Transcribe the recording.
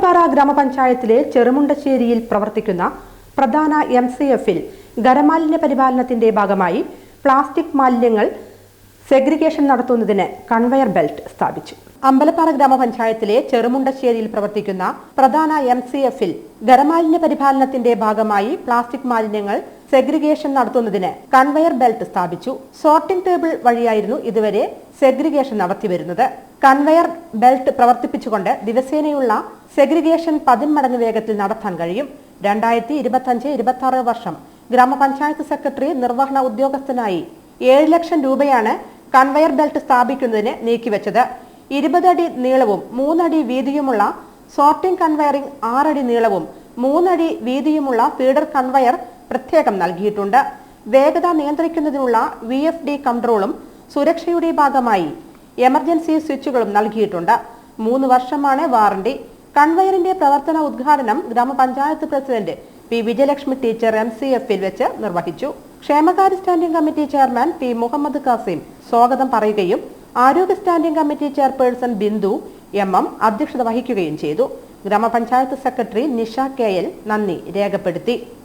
ഗ്രാമപഞ്ചായത്തിലെ ചെറുമുണ്ടശ്ശേരിയിൽ പ്രവർത്തിക്കുന്ന പ്രധാന എം സി എഫിൽ ഖരമാലിന്യ പരിപാലനത്തിന്റെ ഭാഗമായി പ്ലാസ്റ്റിക് മാലിന്യങ്ങൾ സെഗ്രിഗേഷൻ നടത്തുന്നതിന് കൺവെയർ ബെൽറ്റ് സ്ഥാപിച്ചു. അമ്പലപ്പാറ ഗ്രാമപഞ്ചായത്തിലെ ചെറുമുണ്ടശ്ശേരിയിൽ പ്രവർത്തിക്കുന്ന പ്രധാന എം സി എഫിൽ ഖരമാലിന്യ പരിപാലനത്തിന്റെ ഭാഗമായി പ്ലാസ്റ്റിക് മാലിന്യങ്ങൾ സെഗ്രിഗേഷൻ നടത്തുന്നതിന് കൺവെയർ ബെൽറ്റ് സ്ഥാപിച്ചു. സോർട്ടിംഗ് ടേബിൾ വഴിയായിരുന്നു ഇതുവരെ സെഗ്രിഗേഷൻ നടത്തിവരുന്നത്. കൺവെയർ ബെൽറ്റ് പ്രവർത്തിപ്പിച്ചുകൊണ്ട് ദിവസേനയുള്ള സെഗ്രിഗേഷൻ പതിന്മടങ്ങ് വേഗത്തിൽ നടത്താൻ കഴിയും. രണ്ടായിരത്തി ഇരുപത്തഞ്ച് ഇരുപത്തി വർഷം ഗ്രാമപഞ്ചായത്ത് സെക്രട്ടറി നിർവഹണ ഉദ്യോഗസ്ഥനായി ഏഴ് ലക്ഷം രൂപയാണ് കൺവെയർ ബെൽറ്റ് സ്ഥാപിക്കുന്നതിന് നീക്കിവെച്ചത്. ഇരുപത് അടി നീളവും മൂന്നടി വീതിയുമുള്ള സോർട്ടിംഗ് കൺവെയറിംഗ് ആറടി നീളവും മൂന്നടി വീതിയുമുള്ള ഫീഡർ കൺവെയർ പ്രത്യേകം നൽകിയിട്ടുണ്ട്. വേഗത നിയന്ത്രിക്കുന്നതിനുള്ള വി എഫ് ഡി കൺട്രോളും സുരക്ഷയുടെ ഭാഗമായി എമർജൻസി സ്വിച്ചുകളും നൽകിയിട്ടുണ്ട്. മൂന്ന് വർഷമാണ് വാറണ്ടി. കൺവെയറിന്റെ പ്രവർത്തന ഉദ്ഘാടനം ഗ്രാമപഞ്ചായത്ത് president P Vijayalakshmi teacher M C എഫിൽ വെച്ച് നിർവഹിച്ചു. ക്ഷേമകാര്യ standing committee chairman P Muhammad Kasim സ്വാഗതം പറയുകയും ആരോഗ്യ standing committee chairperson Bindu M M അധ്യക്ഷത വഹിക്കുകയും ചെയ്തു. ഗ്രാമപഞ്ചായത്ത് സെക്രട്ടറി നിഷ കെ എൽ നന്ദി രേഖപ്പെടുത്തി.